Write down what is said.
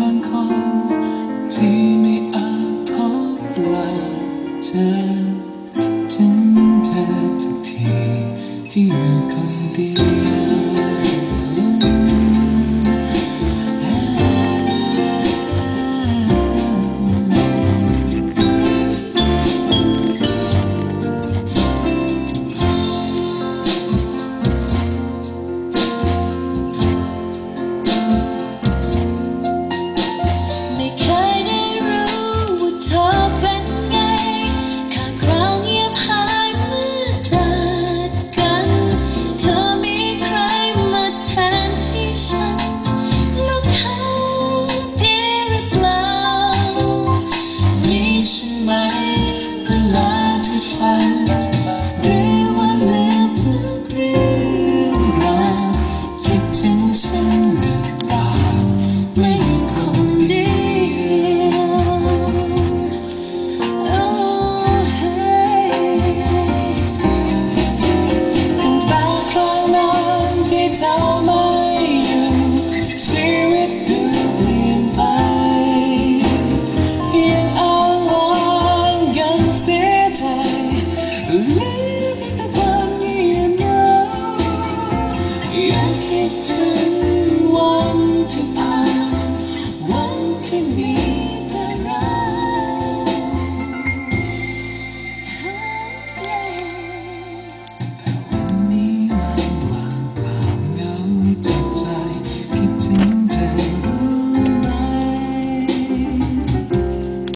บางคน ที่ไม่อาจพบเราเธอถึง